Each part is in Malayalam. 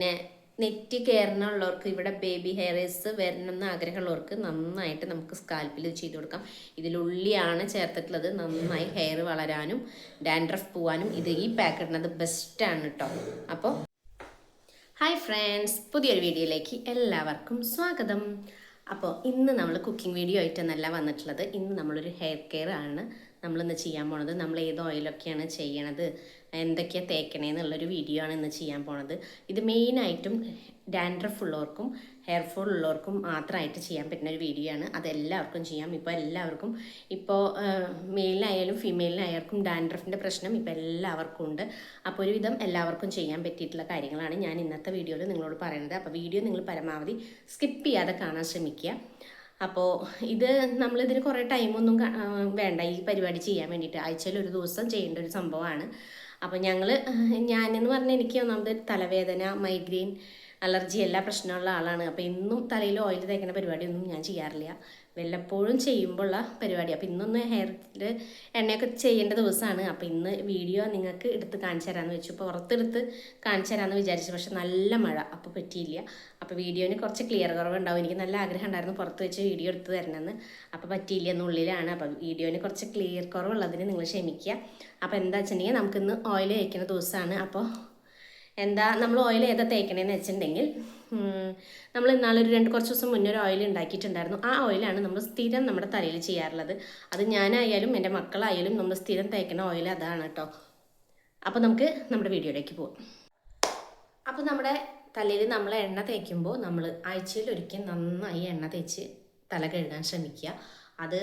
പിന്നെ നെറ്റ് കയറണമുള്ളവർക്ക് ഇവിടെ ബേബി ഹെയറേഴ്സ് വരണം എന്ന് ആഗ്രഹമുള്ളവർക്ക് നന്നായിട്ട് നമുക്ക് സ്കാൽപ്പിൽ ചെയ്ത് കൊടുക്കാം. ഇതിലുള്ളിയാണ് ചേർത്തിട്ടുള്ളത്. നന്നായി ഹെയർ വളരാനും ഡാൻഡ്രഫ് പോവാനും ഇത് ഈ പാക്ക് ഇടുന്നത് ബെസ്റ്റാണ് കേട്ടോ അപ്പോൾ ഹായ് ഫ്രണ്ട്സ് പുതിയൊരു വീഡിയോയിലേക്ക് എല്ലാവർക്കും സ്വാഗതം. അപ്പോൾ ഇന്ന് നമ്മൾ കുക്കിംഗ് വീഡിയോ ആയിട്ടൊന്നല്ല വന്നിട്ടുള്ളത്. ഇന്ന് നമ്മളൊരു ഹെയർ കെയർ ആണ്. നമ്മളിന്ന് ചെയ്യാൻ പോണത്. നമ്മൾ ഏത് ഓയിലൊക്കെയാണ് ചെയ്യണത് എന്തൊക്കെയാണ് തേക്കണേന്നുള്ളൊരു വീഡിയോ ആണ് ഇന്ന് ചെയ്യാൻ പോണത്. ഇത് മെയിനായിട്ടും ഡാൻഡ്രഫ് ഉള്ളവർക്കും ഹെയർ ഫോൾ ഉള്ളവർക്കും മാത്രമായിട്ട് ചെയ്യാൻ പറ്റുന്ന ഒരു വീഡിയോ ആണ്. അതെല്ലാവർക്കും ചെയ്യാം. ഇപ്പോൾ എല്ലാവർക്കും ഇപ്പോൾ മെയിലിനായാലും ഫീമെയിലിനായാലും ഡാൻഡ്രഫിന്റെ പ്രശ്നം ഇപ്പോൾ എല്ലാവർക്കും ഉണ്ട്. അപ്പോൾ ഒരുവിധം എല്ലാവർക്കും ചെയ്യാൻ പറ്റിയിട്ടുള്ള കാര്യങ്ങളാണ് ഞാൻ ഇന്നത്തെ വീഡിയോയിൽ നിങ്ങളോട് പറയുന്നത് അപ്പോൾ വീഡിയോ നിങ്ങൾ പരമാവധി സ്കിപ്പ് ചെയ്യാതെ കാണാൻ ശ്രമിക്കുക. അപ്പോൾ ഇത് നമ്മളിതിന് കുറേ ടൈമൊന്നും വേണ്ട. ഈ പരിപാടി ചെയ്യാൻ വേണ്ടിയിട്ട്. ആഴ്ചയിൽ ഒരു ദിവസം ചെയ്യേണ്ട ഒരു സംഭവമാണ്. അപ്പോൾ ഞങ്ങൾ ഞാനെന്ന് പറഞ്ഞാൽ എനിക്ക് ഒന്നാമത് തലവേദന മൈഗ്രെയിൻ അലർജി എല്ലാ പ്രശ്നമുള്ള ആളാണ്. അപ്പോൾ ഇന്നും തലയിൽ ഓയിൽ തേക്കുന്ന പരിപാടിയൊന്നും ഞാൻ ചെയ്യാറില്ല. വല്ലപ്പോഴും ചെയ്യുമ്പോഴുള്ള പരിപാടി. അപ്പോൾ ഇന്നൊന്ന് ഹെയറിൽ എണ്ണയൊക്കെ ചെയ്യേണ്ട ദിവസമാണ് അപ്പോൾ ഇന്ന് വീഡിയോ നിങ്ങൾക്ക് എടുത്ത് കാണിച്ചു തരാമെന്ന് വെച്ചു. പുറത്തെടുത്ത് കാണിച്ചു തരാമെന്ന് വിചാരിച്ചു. പക്ഷെ നല്ല മഴ. അപ്പോൾ പറ്റിയില്ല. അപ്പോൾ വീഡിയോന് കുറച്ച് ക്ലിയർ കുറവുണ്ടാവും. എനിക്ക് നല്ല ആഗ്രഹം ഉണ്ടായിരുന്നു പുറത്ത് വെച്ച് വീഡിയോ എടുത്ത് തരണമെന്ന്. അപ്പോൾ പറ്റിയില്ല. എന്നുള്ളിലാണ് അപ്പോൾ വീഡിയോന് കുറച്ച് ക്ലിയർ കുറവുള്ളതിന് നിങ്ങൾ ക്ഷമിക്കുക. അപ്പോൾ എന്താ വെച്ചിട്ടുണ്ടെങ്കിൽ നമുക്കിന്ന് ഓയിൽ തേക്കുന്ന ദിവസമാണ് അപ്പോൾ എന്താ നമ്മൾ ഓയിൽ ഏതാ തേക്കണേന്ന് വെച്ചിട്ടുണ്ടെങ്കിൽ നമ്മൾ ഇന്നാളൊരു രണ്ട് കുറച്ച് ദിവസം മുന്നേ ഒരു ഓയിൽ ഉണ്ടാക്കിയിട്ടുണ്ടായിരുന്നു. ആ ഓയിലാണ് നമ്മൾ സ്ഥിരം നമ്മുടെ തലയിൽ ചെയ്യാറുള്ളത്. അത് ഞാനായാലും എന്റെ മക്കളായാലും നമ്മൾ സ്ഥിരം തേക്കുന്ന ഓയിൽ അതാണ് കേട്ടോ അപ്പോൾ നമുക്ക് നമ്മുടെ വീഡിയോയിലേക്ക് പോവാം. അപ്പോൾ നമ്മുടെ തലയിൽ നമ്മൾ എണ്ണ തേക്കുമ്പോൾ നമ്മൾ ആഴ്ചയിൽ ഒരിക്കൽ നന്നായി എണ്ണ തേച്ച് തല കഴുകാൻ ശ്രമിക്കുക. അത്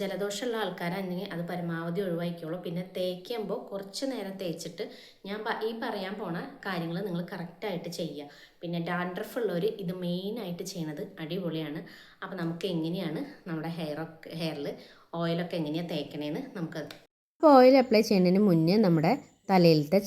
ജലദോഷമുള്ള ആൾക്കാരാണെങ്കിൽ അത് പരമാവധി ഒഴിവാക്കിക്കോളൂ. പിന്നെ തേക്കുമ്പോൾ കുറച്ച് നേരം തേച്ചിട്ട് ഞാൻ ഈ പറയാൻ പോണ കാര്യങ്ങൾ നിങ്ങൾ കറക്റ്റായിട്ട് ചെയ്യുക. പിന്നെ ഡാൻഡ്രഫ് ഉള്ളവർ ഇത് മെയിനായിട്ട് ചെയ്യണത് അടിപൊളിയാണ്. അപ്പോൾ നമുക്ക് എങ്ങനെയാണ് നമ്മുടെ ഹെയറൊക്കെ ഹെയറിൽ ഓയിലൊക്കെ എങ്ങനെയാണ് തേക്കണേന്ന് നമുക്കത്. അപ്പോൾ ഓയിൽ അപ്ലൈ ചെയ്യുന്നതിന് മുന്നേ നമ്മുടെ തലയിലത്തെ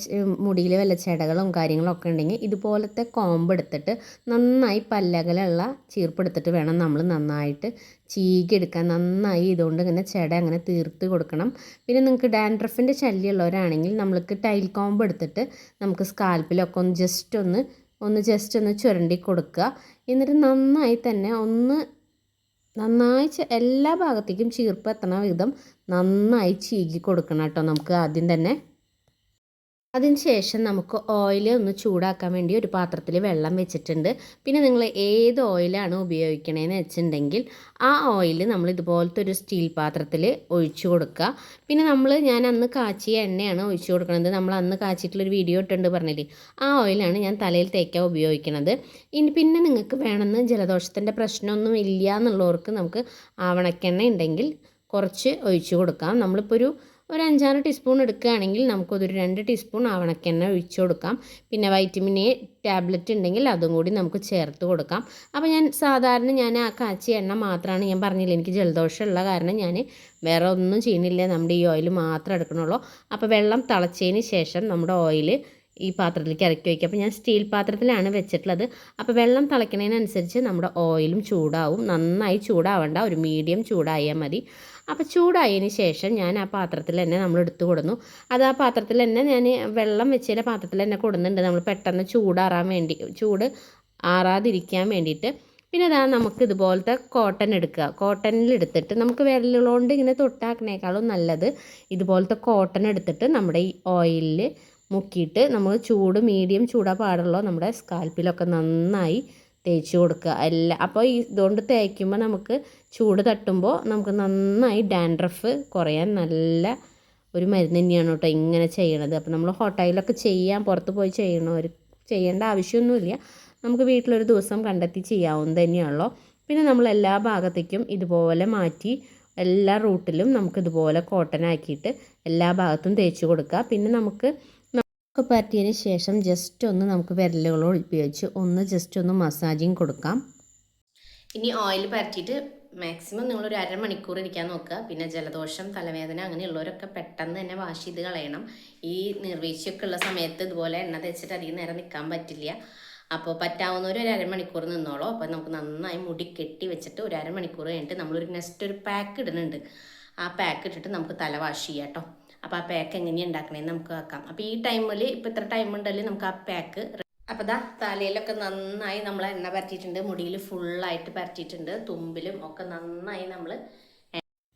മുടിയിൽ വല്ല ചെടകളും കാര്യങ്ങളൊക്കെ ഉണ്ടെങ്കിൽ ഇതുപോലത്തെ കോമ്പ് എടുത്തിട്ട് നന്നായി പല്ലകലുള്ള ചീർപ്പെടുത്തിട്ട് വേണം നമ്മൾ നന്നായിട്ട് ചീകിയെടുക്കാൻ നന്നായി ഇതുകൊണ്ട് ഇങ്ങനെ ചെട അങ്ങനെ തീർത്ത് കൊടുക്കണം. പിന്നെ നിങ്ങൾക്ക് ഡാൻഡ്രഫിന്റെ ശല്യമുള്ളവരാണെങ്കിൽ നമ്മൾക്ക് ടൈൽ കോമ്പ് എടുത്തിട്ട് നമുക്ക് സ്കാൽപ്പിലൊക്കെ ഒന്ന് ജസ്റ്റ് ഒന്ന് ഒന്ന് ജസ്റ്റ് ഒന്ന് ചുരണ്ടി കൊടുക്കുക. എന്നിട്ട് നന്നായി തന്നെ ഒന്ന് നന്നായി എല്ലാ ഭാഗത്തേക്കും ചീർപ്പ് എത്തണ വിധം നന്നായി ചീകി കൊടുക്കണം കേട്ടോ. നമുക്ക് ആദ്യം തന്നെ അതിന് ശേഷം നമുക്ക് ഓയിൽ ഒന്ന് ചൂടാക്കാൻ വേണ്ടി ഒരു പാത്രത്തിൽ വെള്ളം വെച്ചിട്ടുണ്ട്. പിന്നെ നിങ്ങൾ ഏത് ഓയിലാണ് ഉപയോഗിക്കണേന്ന് വെച്ചിട്ടുണ്ടെങ്കിൽ ആ ഓയിൽ നമ്മൾ ഇതുപോലത്തെ ഒരു സ്റ്റീൽ പാത്രത്തിൽ ഒഴിച്ചു കൊടുക്കുക. പിന്നെ നമ്മൾ ഞാൻ അന്ന് കാച്ചിയ എണ്ണയാണ് ഒഴിച്ചു കൊടുക്കുന്നത്. നമ്മൾ അന്ന് കാച്ചിട്ടുള്ളൊരു വീഡിയോ ഇട്ടുണ്ട് പറഞ്ഞില്ലേ? ആ ഓയിലാണ് ഞാൻ തലയിൽ തേക്കാൻ ഉപയോഗിക്കുന്നത് ഇനി പിന്നെ നിങ്ങൾക്ക് വേണമെന്ന് ജലദോഷത്തിന്റെ പ്രശ്നമൊന്നും ഇല്ല എന്നുള്ളവർക്ക് നമുക്ക് ആവണക്കെണ്ണ ഉണ്ടെങ്കിൽ കുറച്ച് ഒഴിച്ചു കൊടുക്കാം. നമ്മളിപ്പോൾ ഒരു ഒരു അഞ്ചാറ് ടീസ്പൂൺ എടുക്കുകയാണെങ്കിൽ നമുക്കതൊരു രണ്ട് ടീസ്പൂൺ ആവണക്കെണ്ണ ഒഴിച്ചു കൊടുക്കാം. പിന്നെ വൈറ്റമിൻ എ ടാബ്ലറ്റ് ഉണ്ടെങ്കിൽ അതും കൂടി നമുക്ക് ചേർത്ത് കൊടുക്കാം. അപ്പോൾ ഞാൻ സാധാരണ ഞാൻ ആ കാച്ചി എണ്ണ മാത്രമാണ് ഞാൻ പറഞ്ഞില്ല എനിക്ക് ജലദോഷമുള്ള കാരണം ഞാൻ വേറെ ഒന്നും ചെയ്യുന്നില്ല നമ്മുടെ ഈ ഓയിൽ മാത്രം എടുക്കണുള്ളൂ. അപ്പോൾ വെള്ളം തിളച്ചതിന് ശേഷം നമ്മുടെ ഓയിൽ ഈ പാത്രത്തിലേക്ക് ഇറക്കി വയ്ക്കുക. അപ്പോൾ ഞാൻ സ്റ്റീൽ പാത്രത്തിലാണ് വെച്ചിട്ടുള്ളത്. അപ്പോൾ വെള്ളം തിളയ്ക്കുന്നതിനനുസരിച്ച് നമ്മുടെ ഓയിലും ചൂടാവും. നന്നായി ചൂടാവണ്ട ഒരു മീഡിയം ചൂടായാൽ മതി. അപ്പോൾ ചൂടായതിന് ശേഷം ഞാൻ ആ പാത്രത്തിൽ തന്നെ നമ്മൾ എടുത്തു കൊടുന്നു. അത് ആ പാത്രത്തിൽ തന്നെ ഞാൻ വെള്ളം വെച്ചതിന്റെ പാത്രത്തിൽ തന്നെ കൊടുക്കുന്നുണ്ട് നമ്മൾ പെട്ടെന്ന് ചൂടാറാൻ വേണ്ടി ചൂട് ആറാതിരിക്കാൻ വേണ്ടിയിട്ട്. പിന്നെ അതാ നമുക്ക് ഇതുപോലത്തെ കോട്ടൺ എടുക്കുക. കോട്ടണിൽ എടുത്തിട്ട് നമുക്ക് വിരലുകൊണ്ട് ഇങ്ങനെ തൊട്ടാക്കണേക്കാളും നല്ലത് ഇതുപോലത്തെ കോട്ടൺ എടുത്തിട്ട് നമ്മുടെ ഈ ഓയിലിൽ മുക്കിയിട്ട് നമ്മൾ ചൂട് മീഡിയം ചൂടാ പാടുള്ളൂ. നമ്മുടെ സ്കാൽപ്പിലൊക്കെ നന്നായി തേച്ച് കൊടുക്കുക. എല്ലാ അപ്പോൾ ഈ ഇതുകൊണ്ട് തേക്കുമ്പോൾ നമുക്ക് ചൂട് തട്ടുമ്പോൾ നമുക്ക് നന്നായി ഡാൻഡ്രഫ് കുറയാൻ നല്ല ഒരു മരുന്ന് തന്നെയാണ് കേട്ടോ ഇങ്ങനെ ചെയ്യണത്. അപ്പോൾ നമ്മൾ ഹോട്ടലിലൊക്കെ ചെയ്യാൻ പുറത്ത് പോയി ചെയ്യണവർ ചെയ്യേണ്ട ആവശ്യമൊന്നുമില്ല. നമുക്ക് വീട്ടിലൊരു ദിവസം കണ്ടെത്തി ചെയ്യാവുന്ന തന്നെയുള്ളൂ പിന്നെ നമ്മൾ എല്ലാ ഭാഗത്തേക്കും ഇതുപോലെ മാറ്റി എല്ലാ റൂട്ടിലും നമുക്കിതുപോലെ കോട്ടൺ ആക്കിയിട്ട് എല്ലാ ഭാഗത്തും തേച്ച് കൊടുക്കുക. പിന്നെ നമുക്ക് ഒക്കെ പറ്റിയതിന് ശേഷം ജസ്റ്റ് ഒന്ന് നമുക്ക് വിരലുകൾ ഉപയോഗിച്ച് ഒന്ന് ജസ്റ്റ് ഒന്ന് മസാജിങ് കൊടുക്കാം. ഇനി ഓയിൽ പരട്ടിയിട്ട് മാക്സിമം നിങ്ങൾ ഒരു അരമണിക്കൂർ ഇരിക്കാൻ നോക്കുക. പിന്നെ ജലദോഷം തലവേദന അങ്ങനെയുള്ളവരൊക്കെ പെട്ടെന്ന് തന്നെ വാഷ് ചെയ്ത് കളയണം. ഈ നീർവീഴ്ചയൊക്കെ ഉള്ള സമയത്ത് ഇതുപോലെ എണ്ണ തേച്ചിട്ട് അധികം നേരം നിൽക്കാൻ പറ്റില്ല. അപ്പോൾ പറ്റാവുന്നവർ ഒരു അരമണിക്കൂർ നിന്നോളൂ. അപ്പോൾ നമുക്ക് നന്നായി മുടി കെട്ടി വെച്ചിട്ട് ഒരു അരമണിക്കൂർ കഴിഞ്ഞിട്ട് നമ്മളൊരു നെക്സ്റ്റ് ഒരു പാക്ക് ഇടുന്നുണ്ട്. ആ പാക്ക് ഇട്ടിട്ട് നമുക്ക് തല വാഷ് ചെയ്യാം കേട്ടോ അപ്പോൾ ആ പാക്ക് എങ്ങനെയാണ് ഉണ്ടാക്കണേന്ന് നമുക്ക് ആക്കാം അപ്പോൾ ഈ ടൈമിൽ ഇപ്പോൾ ഇത്ര ടൈം ഉണ്ടല്ലേ നമുക്ക് ആ പാക്ക് അപ്പോൾ ദാ തലയിലൊക്കെ നന്നായി നമ്മൾ എണ്ണ പരറ്റിയിട്ടുണ്ട് മുടിയിൽ ഫുള്ളായിട്ട് പരറ്റിയിട്ടുണ്ട് തുമ്പിലും ഒക്കെ നന്നായി നമ്മൾ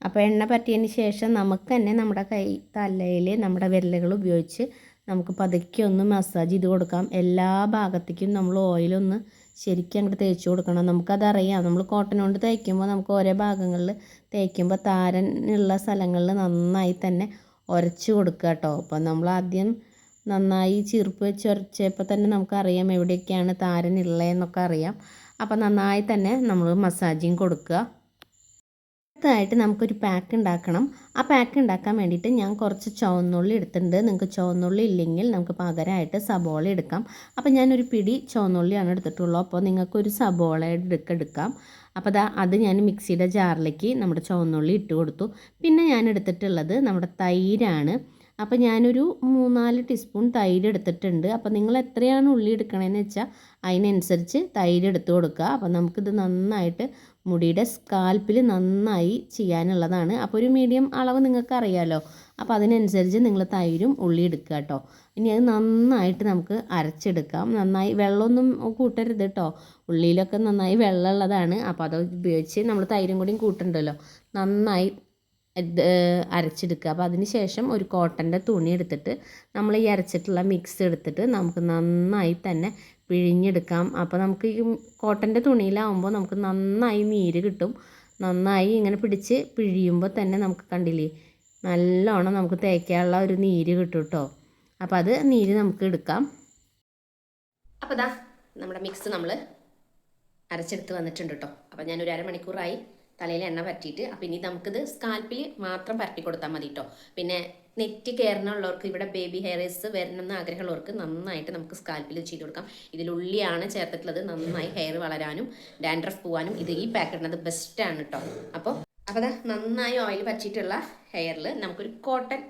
അപ്പോൾ എണ്ണ പറ്റിയതിന് ശേഷം നമുക്ക് തന്നെ നമ്മുടെ കൈ തലയിൽ നമ്മുടെ വിരലുകൾ ഉപയോഗിച്ച് നമുക്ക് പതുക്കെ ഒന്ന് മസാജ് ചെയ്ത് കൊടുക്കാം. എല്ലാ ഭാഗത്തേക്കും നമ്മൾ ഓയിലൊന്ന് ശരിക്കും അങ്ങോട്ട് തേച്ച് കൊടുക്കണം. നമുക്കതറിയാം നമ്മൾ കോട്ടൺ കൊണ്ട് തേക്കുമ്പോൾ നമുക്ക് ഓരോ ഭാഗങ്ങളിൽ തേക്കുമ്പോൾ താരനുള്ള സ്ഥലങ്ങളിൽ നന്നായി തന്നെ ഉരച്ച് കൊടുക്കുക കേട്ടോ. അപ്പോൾ നമ്മൾ ആദ്യം നന്നായി ചീർപ്പ് വെച്ച് ഉരച്ചപ്പോൾ തന്നെ നമുക്കറിയാം എവിടെയൊക്കെയാണ് താരൻ ഉള്ളതെന്നൊക്കെ അറിയാം. അപ്പോൾ നന്നായി തന്നെ നമ്മൾ മസാജിങ് കൊടുക്കുക. അടുത്തതായിട്ട് നമുക്കൊരു പാക്ക് ഉണ്ടാക്കണം. ആ പാക്ക് ഉണ്ടാക്കാൻ വേണ്ടിയിട്ട് ഞാൻ കുറച്ച് ചുവന്നുള്ളി എടുത്തിട്ടുണ്ട്. നിങ്ങൾക്ക് ചുവന്നുള്ളി ഇല്ലെങ്കിൽ നമുക്ക് പകരമായിട്ട് സബോള എടുക്കാം. അപ്പോൾ ഞാനൊരു പിടി ചുവന്നുള്ളിയാണ് എടുത്തിട്ടുള്ളൂ അപ്പോൾ നിങ്ങൾക്കൊരു സബോള എടുക്ക എടുക്കാം. അപ്പോൾ അതാ അത് ഞാൻ മിക്സിയുടെ ജാറിലേക്ക് നമ്മുടെ ചുവന്നുള്ളി ഇട്ട് കൊടുത്തു. പിന്നെ ഞാൻ എടുത്തിട്ടുള്ളത് നമ്മുടെ തൈരാണ്. അപ്പോൾ ഞാനൊരു മൂന്നാൽ ടീസ്പൂൺ തൈര് എടുത്തിട്ടുണ്ട്. അപ്പോൾ നിങ്ങൾ എത്രയാണ് ഉള്ളി എടുക്കണമെന്ന് വെച്ചാൽ അതിനനുസരിച്ച് തൈര് എടുത്ത് കൊടുക്കുക. അപ്പോൾ നമുക്കിത് നന്നായിട്ട് മുടിയുടെ സ്കാൽപ്പിൽ നന്നായി ചെയ്യാനുള്ളതാണ്. അപ്പോൾ ഒരു മീഡിയം അളവ് നിങ്ങൾക്ക് അറിയാമല്ലോ അപ്പോൾ അതിനനുസരിച്ച് നിങ്ങൾ തൈരും ഉള്ളി എടുക്കുക കേട്ടോ. ഇനി അത് നന്നായിട്ട് നമുക്ക് അരച്ചെടുക്കാം. നന്നായി വെള്ളമൊന്നും കൂട്ടരുത് കേട്ടോ. ഉള്ളിയിലൊക്കെ നന്നായി വെള്ളമുള്ളതാണ്. അപ്പോൾ അത് ഉപയോഗിച്ച് നമ്മൾ തൈരും കൂടിയും കൂട്ടണ്ടല്ലോ. നന്നായി അരച്ചെടുക്കുക. അപ്പോൾ അതിന് ശേഷം ഒരു കോട്ടന്റെ തുണി എടുത്തിട്ട് നമ്മൾ ഈ അരച്ചിട്ടുള്ള മിക്സ് എടുത്തിട്ട് നമുക്ക് നന്നായി തന്നെ പിഴിഞ്ഞെടുക്കാം. അപ്പോൾ നമുക്ക് ഈ കോട്ടന്റെ തുണിയിലാവുമ്പോൾ നമുക്ക് നന്നായി നീര് കിട്ടും. നന്നായി ഇങ്ങനെ പിടിച്ച് പിഴിയുമ്പോൾ തന്നെ നമുക്ക് കണ്ടില്ലേ നല്ലോണം നമുക്ക് തേക്കാനുള്ള ഒരു നീര് കിട്ടും കേട്ടോ. അപ്പോൾ അത് നീര് നമുക്ക് എടുക്കാം. അപ്പോൾ ദാ നമ്മുടെ മിക്സ് നമ്മൾ അരച്ചെടുത്ത് വന്നിട്ടുണ്ട് കേട്ടോ. അപ്പോൾ ഞാനൊരു അരമണിക്കൂറായി തലയിൽ എണ്ണ പറ്റിയിട്ട് അപ്പം ഇനി നമുക്കിത് സ്കാൽപ്പിൽ മാത്രം പരട്ടി കൊടുത്താൽ മതി കേട്ടോ പിന്നെ നെറ്റ് കയറണമുള്ളവർക്ക് ഇവിടെ ബേബി ഹെയറേഴ്സ് വരണമെന്ന് ആഗ്രഹമുള്ളവർക്ക് നന്നായിട്ട് നമുക്ക് സ്കാൽപ്പിൽ ചെയ്ത് കൊടുക്കാം. ഇതിൽ ഉള്ളിയാണ് ചേർത്തിട്ടുള്ളത് നന്നായി ഹെയർ വളരാനും ഡാൻഡ്രഫ് പോവാനും ഇത് ഈ പാക്കറ്റിനത് ബെസ്റ്റാണ് കേട്ടോ അപ്പോൾ അപ്പോൾ നന്നായി ഓയിൽ പറ്റിയിട്ടുള്ള ഹെയറിൽ നമുക്കൊരു കോട്ടൺ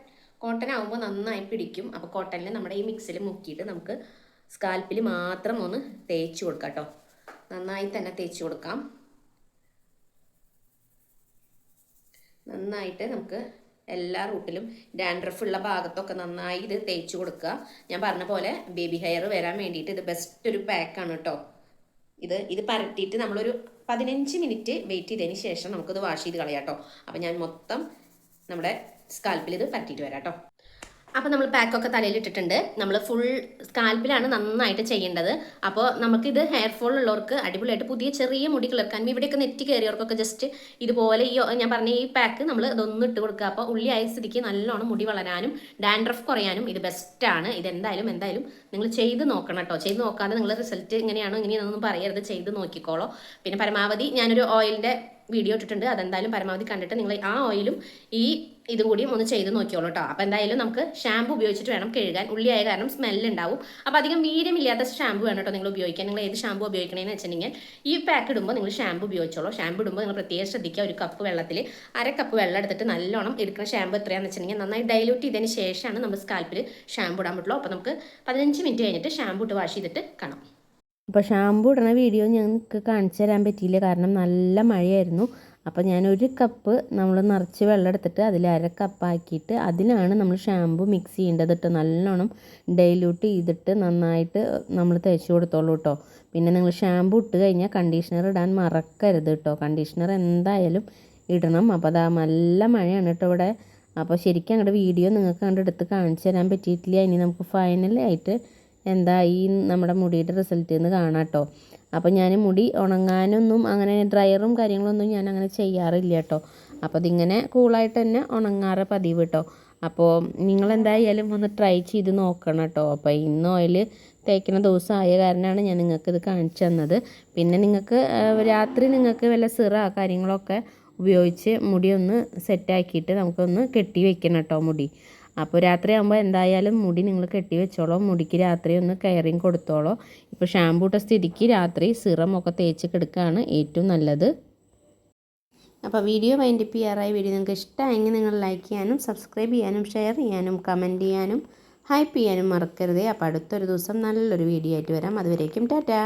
കോട്ടൺ ആകുമ്പോൾ നന്നായി പിടിക്കും. അപ്പോൾ കോട്ടണിൽ നമ്മുടെ ഈ മിക്സിൽ മുക്കിയിട്ട് നമുക്ക് സ്കാൽപ്പിൽ മാത്രം ഒന്ന് തേച്ച് കൊടുക്കാം കേട്ടോ നന്നായി തന്നെ തേച്ച് കൊടുക്കാം. നന്നായിട്ട് നമുക്ക് എല്ലാ റൂട്ടിലും ഡാൻഡ്രഫ് ഉള്ള ഭാഗത്തൊക്കെ നന്നായി ഇത് തേച്ച് കൊടുക്കുക. ഞാൻ പറഞ്ഞ പോലെ ബേബി ഹെയർ വരാൻ വേണ്ടിയിട്ട് ഇത് ബെസ്റ്റ് ഒരു പാക്കാണ് കേട്ടോ ഇത് ഇത് പരട്ടിയിട്ട് നമ്മളൊരു പതിനഞ്ച് മിനിറ്റ് വെയിറ്റ് ചെയ്തതിന് ശേഷം നമുക്കിത് വാഷ് ചെയ്ത് കളയാം കേട്ടോ അപ്പം ഞാൻ മൊത്തം നമ്മുടെ സ്കാൽപ്പിൽ ഇത് പരട്ടിയിട്ട് വരാം കേട്ടോ അപ്പോൾ നമ്മൾ പാക്കൊക്കെ തലയിൽ ഇട്ടിട്ടുണ്ട്. നമ്മൾ ഫുൾ സ്കാൽപ്പിലാണ് നന്നായിട്ട് ചെയ്യേണ്ടത്. അപ്പോൾ നമുക്കിത് ഹെയർ ഫോൾ ഉള്ളവർക്ക് അടിപൊളിയായിട്ട് പുതിയ ചെറിയ മുടി കിളർക്കാൻ ഇവിടെയൊക്കെ നെറ്റ് കയറിയവർക്കൊക്കെ ജസ്റ്റ് ഇതുപോലെ ഈ ഞാൻ പറഞ്ഞ ഈ പാക്ക് നമ്മൾ ഇതൊന്നും ഇട്ട് കൊടുക്കുക. അപ്പോൾ ഉള്ളി ആയ സ്ഥിതിക്ക് നല്ലോണം മുടി വളരാനും ഡാൻഡ്രഫ് കുറയാനും ഇത് ബെസ്റ്റാണ് ഇത് എന്തായാലും എന്തായാലും നിങ്ങൾ ചെയ്ത് നോക്കണം കേട്ടോ. ചെയ്ത് നോക്കാതെ നിങ്ങൾ റിസൾട്ട് ഇങ്ങനെയാണോ ഇങ്ങനെയാണെന്നൊന്നും പറയരുത്. ചെയ്ത് നോക്കിക്കോളോ. പിന്നെ പരമാവധി ഞാനൊരു ഓയിലിന്റെ വീഡിയോ ഇട്ടിട്ടുണ്ട്. അതെന്തായാലും പരമാവധി കണ്ടിട്ട് നിങ്ങൾ ആ ഓയിലും ഈ ഇതും കൂടിയും ഒന്ന് ചെയ്ത് നോക്കിയോളൂ കേട്ടോ അപ്പോൾ എന്തായാലും നമുക്ക് ഷാമ്പു ഉപയോഗിച്ചിട്ട് വേണം കഴുകാൻ. ഉള്ളിയായ കാരണം സ്മെല്ല് ഉണ്ടാവും അപ്പോൾ അധികം വീര്യമില്ലാത്ത ഷാമ്പു വേണം കേട്ടോ നിങ്ങൾ ഉപയോഗിക്കാൻ. നിങ്ങൾ ഏത് ഷാമ്പു ഉപയോഗിക്കണമെന്ന് വെച്ചിട്ടുണ്ടെങ്കിൽ ഈ പാക്ക് ഇടുമ്പോൾ നിങ്ങൾ ഷാമ്പു ഉപയോഗിച്ചോളൂ. ഷാമ്പു ഇടുമ്പോൾ നിങ്ങൾ പ്രത്യേകം ശ്രദ്ധിക്കുക. ഒരു കപ്പ് വെള്ളത്തിൽ അര കപ്പ് വെള്ളം എടുത്തിട്ട് നല്ലോണം എടുക്കുന്ന ഷാമ്പു എത്രയാണെന്ന് വെച്ചിട്ടുണ്ടെങ്കിൽ നന്നായി ഡൈലൂട്ട് ചെയ്തതിന് ശേഷമാണ് നമ്മൾ സ്കാൽപ്പിൽ ഷാമ്പു ഇടാൻ പറ്റുള്ളൂ. അപ്പോൾ നമുക്ക് പതിനഞ്ച് മിനിറ്റ് കഴിഞ്ഞിട്ട് ഷാമ്പു ഇട്ട് വാഷ് ചെയ്തിട്ട് കാണാം. അപ്പോൾ ഷാമ്പു ഇടണ വീഡിയോ ഞങ്ങൾക്ക് കാണിച്ചു തരാൻ പറ്റിയില്ല. കാരണം നല്ല മഴയായിരുന്നു. അപ്പോൾ ഞാൻ ഒരു കപ്പ് നമ്മൾ നിറച്ച് വെള്ളം എടുത്തിട്ട് അതിൽ അര കപ്പാക്കിയിട്ട് അതിലാണ് നമ്മൾ ഷാമ്പു മിക്സ് ചെയ്യേണ്ടത് കേട്ടോ നല്ലോണം ഡൈല്യൂട്ട് ചെയ്തിട്ട് നന്നായിട്ട് നമ്മൾ തേച്ച് കൊടുത്തോളൂ കേട്ടോ പിന്നെ നിങ്ങൾ ഷാമ്പു ഇട്ട് കഴിഞ്ഞാൽ കണ്ടീഷണർ ഇടാൻ മറക്കരുത് കേട്ടോ കണ്ടീഷണർ എന്തായാലും ഇടണം. അപ്പോൾ അതാ നല്ല മഴയാണ് കേട്ടോ ഇവിടെ. അപ്പോൾ ശരിക്കും അങ്ങോട്ട് വീഡിയോ നിങ്ങൾക്ക് അങ്ങോട്ട് എടുത്ത് കാണിച്ചു തരാൻ പറ്റിയിട്ടില്ല. ഇനി നമുക്ക് ഫൈനലായിട്ട് എന്താ ഈ നമ്മുടെ മുടിയുടെ റിസൾട്ട് എന്ന് കാണാം കേട്ടോ അപ്പോൾ ഞാൻ മുടി ഉണങ്ങാനൊന്നും അങ്ങനെ ഡ്രയറും കാര്യങ്ങളൊന്നും ഞാൻ അങ്ങനെ ചെയ്യാറില്ല കേട്ടോ അപ്പോൾ അതിങ്ങനെ കൂളായിട്ട് തന്നെ ഉണങ്ങാറ് പതിവ് കേട്ടോ അപ്പോൾ നിങ്ങൾ എന്തായാലും ഒന്ന് ട്രൈ ചെയ്ത് നോക്കണം കേട്ടോ അപ്പോൾ ഇന്ന് ഓയിൽ തേക്കുന്ന ദിവസമായ കാരണമാണ് ഞാൻ നിങ്ങൾക്ക് ഇത് കാണിച്ചു തന്നത്. പിന്നെ നിങ്ങൾക്ക് രാത്രി നിങ്ങൾക്ക് വല്ല സിറ കാര്യങ്ങളൊക്കെ ഉപയോഗിച്ച് മുടി ഒന്ന് സെറ്റാക്കിയിട്ട് നമുക്കൊന്ന് കെട്ടി വെക്കണം കേട്ടോ മുടി. അപ്പോൾ രാത്രി ആകുമ്പോൾ എന്തായാലും മുടി നിങ്ങൾ കെട്ടി വെച്ചോളൂ. മുടിക്ക് രാത്രി ഒന്ന് കെയറിങ് കൊടുത്തോളോ. ഇപ്പോൾ ഷാമ്പൂ സ്ഥിതിക്ക് രാത്രി സിറം ഒക്കെ തേച്ച് കിടക്കുകയാണ് ഏറ്റവും നല്ലത്. അപ്പോൾ വീഡിയോ വൈൻഡപ്പ് ചെയ്യാറായ വീഡിയോ നിങ്ങൾക്ക് ഇഷ്ടമായെങ്കിൽ നിങ്ങൾ ലൈക്ക് ചെയ്യാനും സബ്സ്ക്രൈബ് ചെയ്യാനും ഷെയർ ചെയ്യാനും കമന്റ് ചെയ്യാനും ഹൈപ്പ് ചെയ്യാനും മറക്കരുതേ. അപ്പോൾ അടുത്തൊരു ദിവസം നല്ലൊരു വീഡിയോ ആയിട്ട് വരാം. അതുവരേക്കും ടാറ്റാ.